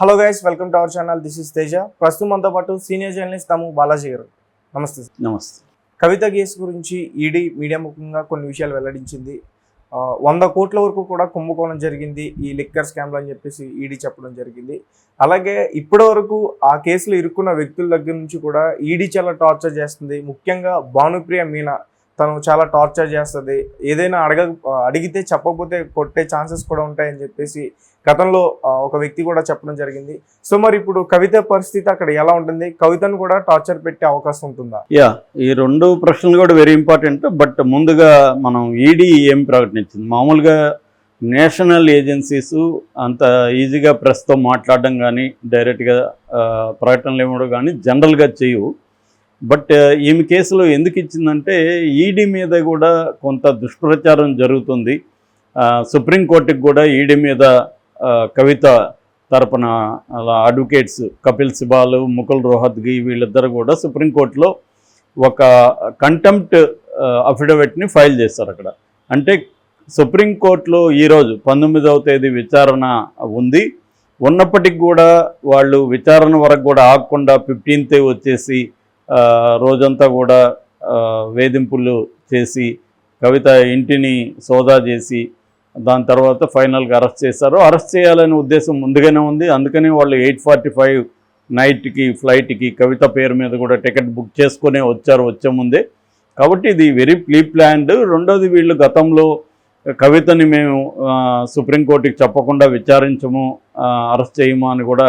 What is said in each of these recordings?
Hello guys welcome to our channel this is Teja ప్రస్తుతం మనతో పాటు సీనియర్ జర్నలిస్ట్ తాము బాలాజీ గారు. నమస్తే. నమస్తే. కవిత కేసు గురించి ఈడీ మీడియా ముఖంగా కొన్ని విషయాలు వెల్లడించింది. వంద కోట్ల వరకు కూడా కుంభకోణం జరిగింది. ఈ లిక్కర్ స్కామ్లో అని చెప్పేసి ఈడీ చెప్పడం జరిగింది. అలాగే ఇప్పటి వరకు ఆ కేసులో ఇరుక్కున్న వ్యక్తుల దగ్గర నుంచి కూడా ఈడీ చాలా టార్చర్ చేస్తుంది. ముఖ్యంగా భానుప్రియ మీనా తను చాలా టార్చర్ చేస్తుంది. ఏదైనా అడగ అడిగితే చెప్పకపోతే కొట్టే ఛాన్సెస్ కూడా ఉంటాయని చెప్పేసి గతంలో ఒక వ్యక్తి కూడా చెప్పడం జరిగింది. సో మరి ఇప్పుడు కవిత పరిస్థితి అక్కడ ఎలా ఉంటుంది? కవితను కూడా టార్చర్ పెట్టే అవకాశం ఉంటుందా? యా ఈ రెండు ప్రశ్నలు కూడా వెరీ ఇంపార్టెంట్ బట్ ముందుగా మనం ఈడీ ఏం ప్రకటించింది? మామూలుగా నేషనల్ ఏజెన్సీస్ అంత ఈజీగా ప్రెస్తో మాట్లాడడం కానీ డైరెక్ట్గా ప్రకటనలు ఇవ్వడం కానీ జనరల్గా చేయవు. బట్ ఈమె కేసులో ఎందుకు ఇచ్చిందంటే ఈడీ మీద కూడా కొంత దుష్ప్రచారం జరుగుతుంది. ఆ, సుప్రీంకోర్టుకి కూడా ఈడీ మీద కవిత తరపున అలా అడ్వకేట్స్ కపిల్ సిబాల్ ముకుల్ రోహత్గి వీళ్ళిద్దరు కూడా సుప్రీంకోర్టులో ఒక కంటెంప్ట్ అఫిడవిట్ని ఫైల్ చేస్తారు అక్కడ. అంటే సుప్రీంకోర్టులో ఈరోజు పంతొమ్మిదవ తేదీ విచారణ ఉంది. ఉన్నప్పటికి కూడా వాళ్ళు విచారణ వరకు కూడా ఆగకుండా ఫిఫ్టీన్త్ వచ్చేసి రోజంతా కూడా వేధింపులు చేసి కవిత ఇంటిని సోదా చేసి దాని తర్వాత ఫైనల్గా అరెస్ట్ చేశారు. అరెస్ట్ చేయాలనే ఉద్దేశం ముందుగానే ఉంది. అందుకని వాళ్ళు ఎయిట్ ఫార్టీ ఫైవ్ నైట్కి ఫ్లైట్కి కవిత పేరు మీద కూడా టికెట్ బుక్ చేసుకునే వచ్చారు వచ్చే ముందే. కాబట్టి ఇది వెరీ ప్లీ ప్లాన్డ్. రెండోది వీళ్ళు గతంలో కవితని మేము సుప్రీంకోర్టుకి చెప్పకుండా విచారించము అరెస్ట్ చేయము అని కూడా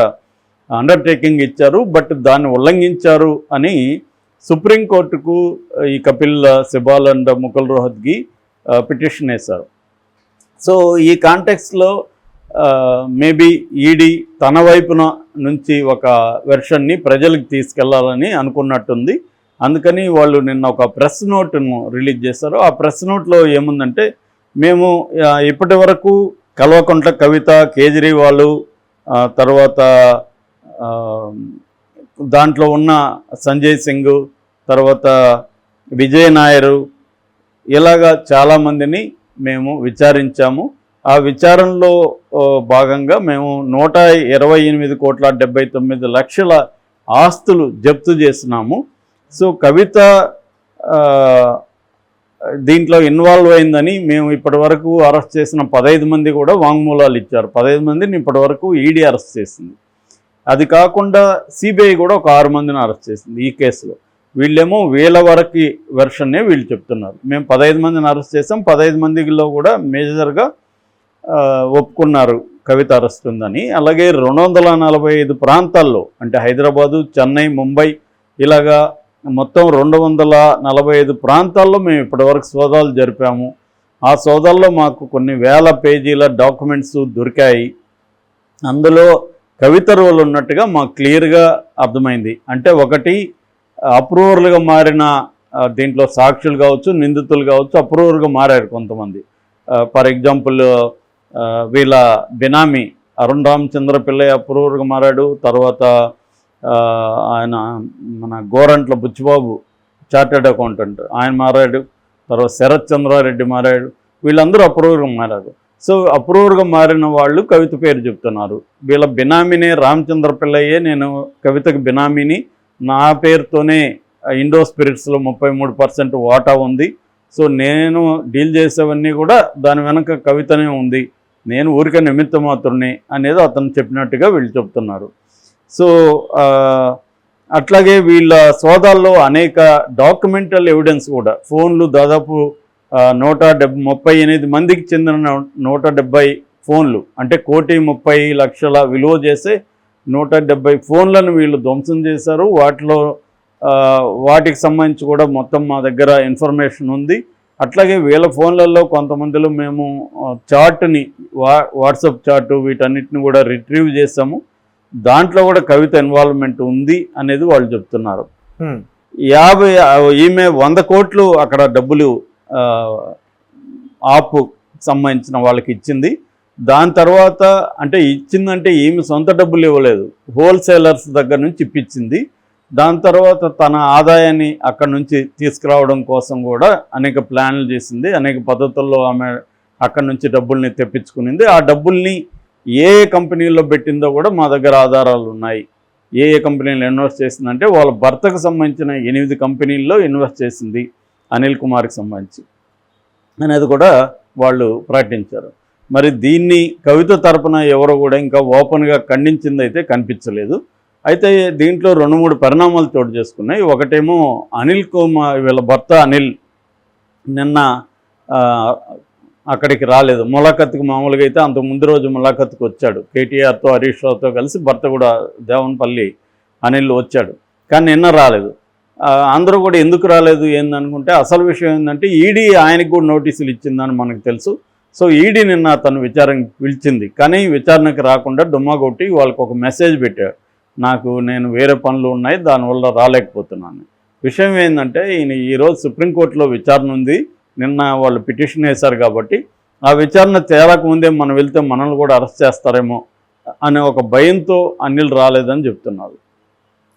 అండర్టేకింగ్ ఇచ్చారు. బట్ దాన్ని ఉల్లంఘించారు అని సుప్రీంకోర్టుకు ఈ కపిల్ సిబాల్ అండ్ ముకుల్ రోహత్కి పిటిషన్ వేశారు. సో ఈ కాంటెక్స్లో మేబీ ఈడీ తన వైపున నుంచి ఒక వెర్షన్ని ప్రజలకు తీసుకెళ్ళాలని అనుకున్నట్టుంది. అందుకని వాళ్ళు నిన్న ఒక ప్రెస్ నోట్ను రిలీజ్ చేశారు. ఆ ప్రెస్ నోట్లో ఏముందంటే మేము ఇప్పటి వరకు కల్వకుంట్ల కవిత కేజ్రీవాల్ తర్వాత దాంట్లో ఉన్న సంజయ్ సింగ్ తర్వాత విజయ్ నాయరు ఇలాగా చాలామందిని మేము విచారించాము. ఆ విచారణలో భాగంగా మేము నూట ఇరవై ఎనిమిది కోట్ల డెబ్బై తొమ్మిది లక్షల ఆస్తులు జప్తు చేసినాము. సో కవిత దీంట్లో ఇన్వాల్వ్ అయిందని మేము ఇప్పటి వరకు అరెస్ట్ చేసిన పదహైదు మంది కూడా వాంగ్మూలాలు ఇచ్చారు. పదహైదు మందిని ఇప్పటి వరకు ఈడీ అరెస్ట్ చేసింది. అది కాకుండా సిబిఐ కూడా ఒక ఆరు మందిని అరెస్ట్ చేసింది ఈ కేసులో. వీళ్ళేమో వీళ్ళ వరకు వెర్షన్నే వీళ్ళు చెప్తున్నారు. మేము పదహైదు మందిని అరెస్ట్ చేసాం. పదహైదు మందిలో కూడా మేజర్గా ఒప్పుకున్నారు కవిత అరెస్ట్ ఉందని. అలాగే రెండు వందల నలభై ఐదు ప్రాంతాల్లో అంటే హైదరాబాదు చెన్నై ముంబై ఇలాగా మొత్తం రెండు వందల నలభై ఐదు ప్రాంతాల్లో మేము ఇప్పటివరకు సోదాలు జరిపాము. ఆ సోదాల్లో మాకు కొన్ని వేల పేజీల డాక్యుమెంట్స్ దొరికాయి. అందులో కవిత రోల్ ఉన్నట్టుగా మాకు క్లియర్గా అర్థమైంది. అంటే ఒకటి అప్రూవర్లుగా మారిన దీంట్లో సాక్షులు కావచ్చు నిందితులు కావచ్చు అప్రూవర్గా మారారు కొంతమంది. ఫర్ ఎగ్జాంపుల్ వీళ్ళ బినామీ అరుణ్ రామచంద్ర పిల్లయ్య అప్రూవర్గా మారాడు. తర్వాత ఆయన మన గోరంట్ల బుచ్చిబాబు చార్టెడ్ అకౌంటెంట్ ఆయన మారాడు. తర్వాత శరత్ చంద్రారెడ్డి మారాడు. వీళ్ళందరూ అప్రూవర్గా మారారు. సో అప్రూవర్గా మారిన వాళ్ళు కవిత పేరు చెప్తున్నారు. వీళ్ళ బినామీనే రామచంద్ర పిల్లయ్యే నేను కవితకు బినామీని నా పేరుతోనే ఇండో స్పిరిట్స్లో ముప్పై మూడు పర్సెంట్ వాటా ఉంది. సో నేను డీల్ చేసేవన్నీ కూడా దాని వెనక కవితనే ఉంది. నేను ఊరికే నిమిత్త మాత్రమే అనేది అతను చెప్పినట్టుగా వీళ్ళు చెప్తున్నారు. సో అట్లాగే వీళ్ళ సోదాల్లో అనేక డాక్యుమెంటల్ ఎవిడెన్స్ కూడా ఫోన్లు దాదాపు నూట డెబ్ ముప్పై ఎనిమిది మందికి చెందిన నూట డెబ్బై ఫోన్లు అంటే కోటి ముప్పై లక్షల విలువ చేసే నూట డెబ్బై ఫోన్లను వీళ్ళు ధ్వంసం చేశారు. వాటిలో వాటికి సంబంధించి కూడా మొత్తం మా దగ్గర ఇన్ఫర్మేషన్ ఉంది. అట్లాగే వీళ్ళ ఫోన్లలో కొంతమందిలో మేము చార్ట్ని వా వాట్సాప్ చార్ట్ వీటన్నిటిని కూడా రిట్రీవ్ చేసాము దాంట్లో కూడా కవిత ఇన్వాల్వ్మెంట్ ఉంది అనేది వాళ్ళు చెప్తున్నారు. యాభై ఈమె వంద కోట్లు అక్కడ డబ్బులు ఆపు సంబంధించిన వాళ్ళకి ఇచ్చింది. దాని తర్వాత అంటే ఇచ్చిందంటే ఏమి సొంత డబ్బులు ఇవ్వలేదు. హోల్సేలర్స్ దగ్గర నుంచి ఇప్పించింది. దాని తర్వాత తన ఆదాయాన్ని అక్కడ నుంచి తీసుకురావడం కోసం కూడా అనేక ప్లాన్లు చేసింది. అనేక పద్ధతుల్లో ఆమె అక్కడ నుంచి డబ్బుల్ని తెప్పించుకునింది. ఆ డబ్బుల్ని ఏ ఏ కంపెనీల్లో పెట్టిందో కూడా మా దగ్గర ఆధారాలు ఉన్నాయి. ఏ ఏ కంపెనీలు ఇన్వెస్ట్ చేసిందంటే వాళ్ళ భర్తకు సంబంధించిన ఎనిమిది కంపెనీల్లో ఇన్వెస్ట్ చేసింది అనిల్ కుమార్కి సంబంధించి. అనేది కూడా వాళ్ళు ప్రకటించారు. మరి దీన్ని కవిత తరపున ఎవరు కూడా ఇంకా ఓపెన్గా ఖండించింది అయితే కనిపించలేదు. అయితే దీంట్లో రెండు మూడు పరిణామాలు చోటు చేసుకున్నాయి. ఒకటేమో అనిల్ కుమార్ వీళ్ళ భర్త అనిల్ నిన్న అక్కడికి రాలేదు. ములాఖత్కి మామూలుగా అయితే అంత ముందు రోజు ములాఖత్కి వచ్చాడు. కేటీఆర్తో హరీష్ రావుతో కలిసి భర్త కూడా దేవన్పల్లి అనిల్ వచ్చాడు. కానీ నిన్న రాలేదు. అందరూ కూడా ఎందుకు రాలేదు ఏందనుకుంటే అసలు విషయం ఏంటంటే ఈడీ ఆయనకు కూడా నోటీసులు ఇచ్చిందని మనకు తెలుసు. సో ఈడీ నిన్న తను విచారణ పిలిచింది. కానీ విచారణకి రాకుండా డుమ్మా కొట్టి వాళ్ళకు ఒక మెసేజ్ పెట్టాడు నాకు నేను వేరే పనులు ఉన్నాయి దానివల్ల రాలేకపోతున్నాను. విషయం ఏంటంటే ఈయన ఈరోజు సుప్రీంకోర్టులో విచారణ ఉంది. నిన్న వాళ్ళు పిటిషన్ వేశారు కాబట్టి ఆ విచారణ తేలకముందే మనం వెళ్తే మనల్ని కూడా అరెస్ట్ చేస్తారేమో అనే ఒక భయంతో అనిల్ రాలేదని చెప్తున్నారు.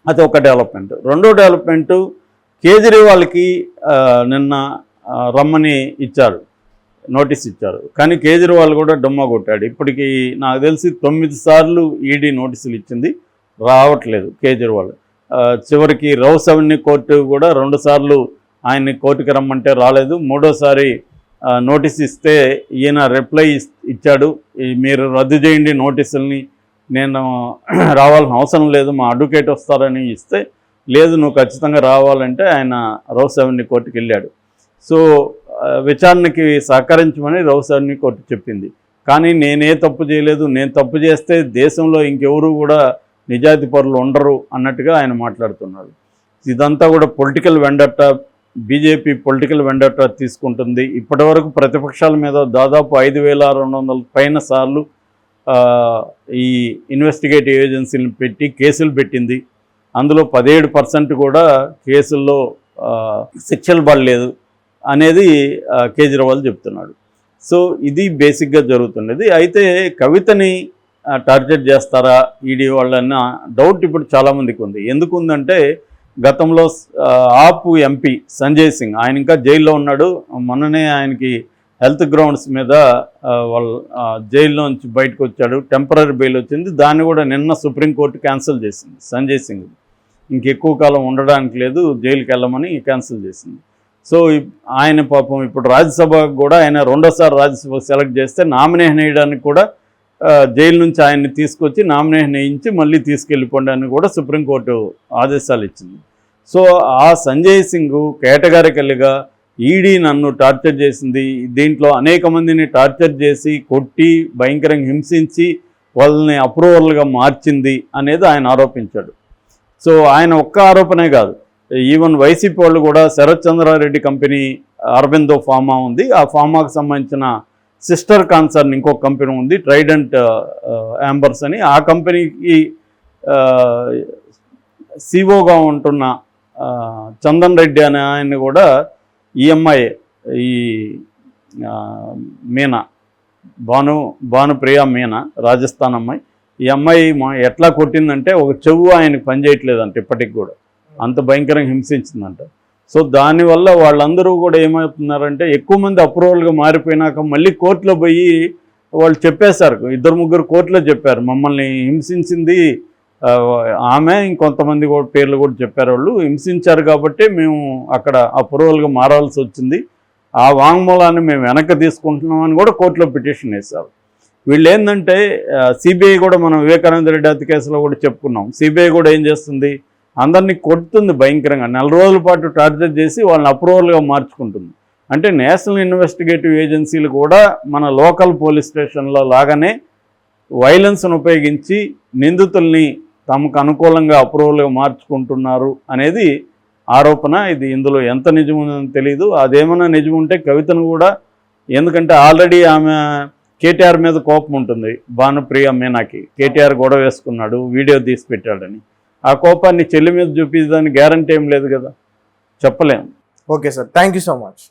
అది ఒక డెవలప్మెంట్. రెండో డెవలప్మెంటు కేజ్రీవాల్కి నిన్న రమ్మని ఇచ్చారు. నోటీస్ ఇచ్చారు. కానీ కేజ్రీవాల్ కూడా డొమ్మ కొట్టాడు. ఇప్పటికి నాకు తెలిసి తొమ్మిది సార్లు ఈడీ నోటీసులు ఇచ్చింది. రావట్లేదు కేజ్రీవాల్. చివరికి రౌస్ అవన్నీ కోర్టు కూడా రెండు సార్లు ఆయన్ని కోర్టుకి రమ్మంటే రాలేదు. మూడోసారి నోటీస్ ఇస్తే ఈయన రిప్లై ఇస్- ఇచ్చాడు. ఈ మీరు రద్దు చేయండి నోటీసుల్ని. నేను రావాల్సిన అవసరం లేదు. మా అడ్వకేట్ వస్తారని ఇస్తే లేదు నువ్వు ఖచ్చితంగా రావాలంటే ఆయన రౌస్ అవన్నీ కోర్టుకి వెళ్ళాడు సో విచారణకి సహకరించమని రౌస్ కోర్టు చెప్పింది. కానీ నేనే తప్పు చేయలేదు. నేను తప్పు చేస్తే దేశంలో ఇంకెవరు కూడా నిజాయితీ పరులు ఉండరు అన్నట్టుగా ఆయన మాట్లాడుతున్నాడు ఇదంతా కూడా political vendetta BJP political vendetta తీసుకుంటుంది. ఇప్పటివరకు ప్రతిపక్షాల మీద దాదాపు ఐదు వేల రెండు వందల పైన సార్లు ఈ ఇన్వెస్టిగేటివ్ ఏజెన్సీలను పెట్టి కేసులు పెట్టింది. అందులో పదిహేడు పర్సెంట్ కూడా కేసుల్లో శిక్షలు పడలేదు. అనేది కేజ్రీవాల్ చెప్తున్నాడు. సో ఇది బేసిక్గా జరుగుతున్నది. అయితే కవితని టార్గెట్ చేస్తారా ఈడీ వాళ్ళన్న డౌట్ ఇప్పుడు చాలామందికి ఉంది. ఎందుకు ఉందంటే గతంలో ఆపు ఎంపీ సంజయ్ సింగ్ ఆయన ఇంకా జైల్లో ఉన్నాడు. మొన్ననే ఆయనకి హెల్త్ గ్రౌండ్స్ మీద వాళ్ళ జైల్లో నుంచి బయటకు వచ్చాడు టెంపరీ బెయిల్ వచ్చింది. దాన్ని కూడా నిన్న సుప్రీంకోర్టు క్యాన్సిల్ చేసింది సంజయ్ సింగ్. ఇంకెక్కువ కాలం ఉండడానికి లేదు జైలుకి వెళ్ళమని క్యాన్సిల్ చేసింది. సో ఆయన పాపం ఇప్పుడు రాజ్యసభ కూడా ఆయన రెండోసారి రాజ్యసభ సెలెక్ట్ చేస్తే నామినేషన్ వేయడానికి కూడా జైలు నుంచి ఆయన్ని తీసుకొచ్చి నామినేషన్ వేయించి మళ్ళీ తీసుకెళ్ళిపోండి అని కూడా సుప్రీంకోర్టు ఆదేశాలు ఇచ్చింది. సో ఆ సంజయ్ సింగ్ కేటగారికల్గా ఈడీ నన్ను టార్చర్ చేసింది. దీంట్లో అనేక మందిని టార్చర్ చేసి కొట్టి భయంకరంగా హింసించి వాళ్ళని అప్రూవల్గా మార్చింది అనేది ఆయన ఆరోపించాడు. సో ఆయన ఒక్క ఆరోపణే కాదు. ఈవెన్ వైసీపీ వాళ్ళు కూడా శరత్ చంద్రారెడ్డి కంపెనీ అరబిందో ఫార్మా ఉంది. ఆ ఫార్మాకు సంబంధించిన సిస్టర్ కాన్సర్న్ ఇంకో కంపెనీ ఉంది ట్రైడెంట్ యాంబర్స్ uh, uh, అని. ఆ కంపెనీకి uh, సిఓగా ఉంటున్న చందన్ రెడ్డి అనే ఆయన కూడా ఈఎంఐ ఈ మీనా భాను భానుప్రియ మీనా రాజస్థాన్ అమ్మాయి. ఈ అమ్మాయి మా ఎట్లా కొట్టిందంటే ఒక చెవు ఆయనకు పనిచేయట్లేదంట ఇప్పటికి కూడా. అంత భయంకరంగా హింసించిందంట. సో దానివల్ల వాళ్ళందరూ కూడా ఏమవుతున్నారంటే ఎక్కువ మంది అప్రూవల్గా మారిపోయినాక మళ్ళీ కోర్టులో పోయి వాళ్ళు చెప్పేశారు. ఇద్దరు ముగ్గురు కోర్టులో చెప్పారు. మమ్మల్ని హింసించింది ఆమె ఇంకొంతమంది కూడా పేర్లు కూడా చెప్పారు వాళ్ళు. హింసించారు కాబట్టి మేము అక్కడ అప్రూవల్గా మారాల్సి వచ్చింది. ఆ వాంగ్మూలాన్ని మేము వెనక్కి తీసుకుంటున్నామని కూడా కోర్టులో పిటిషన్ వేశారు. వీళ్ళు ఏంటంటే సిబిఐ కూడా మనం వివేకానంద రెడ్డి హత్య కేసులో కూడా చెప్పుకున్నాం. సిబిఐ కూడా ఏం చేస్తుంది? అందరినీ కొడుతుంది భయంకరంగా. నెల రోజుల పాటు టార్చర్ చేసి వాళ్ళని అప్రూవల్గా మార్చుకుంటుంది. అంటే నేషనల్ ఇన్వెస్టిగేటివ్ ఏజెన్సీలు కూడా మన లోకల్ పోలీస్ స్టేషన్లో లాగానే వైలెన్స్ను ఉపయోగించి నిందితుల్ని తమకు అనుకూలంగా అప్రూవల్గా మార్చుకుంటున్నారు అనేది ఆరోపణ. ఇది ఇందులో ఎంత నిజముందని తెలియదు అదేమైనా నిజముంటే ఉంటే కవితను కూడా ఎందుకంటే ఆల్రెడీ ఆమె కేటీఆర్ మీద కోపం ఉంటుంది. భానుప్రియ మీనాకి. కేటీఆర్ గొడవ వేసుకున్నాడు వీడియో తీసి పెట్టాడని. ఆ కోపాన్ని చెల్లి మీద చూపించడానికి గ్యారంటీ ఏం లేదు కదా. చెప్పలేము okay sir thank you so much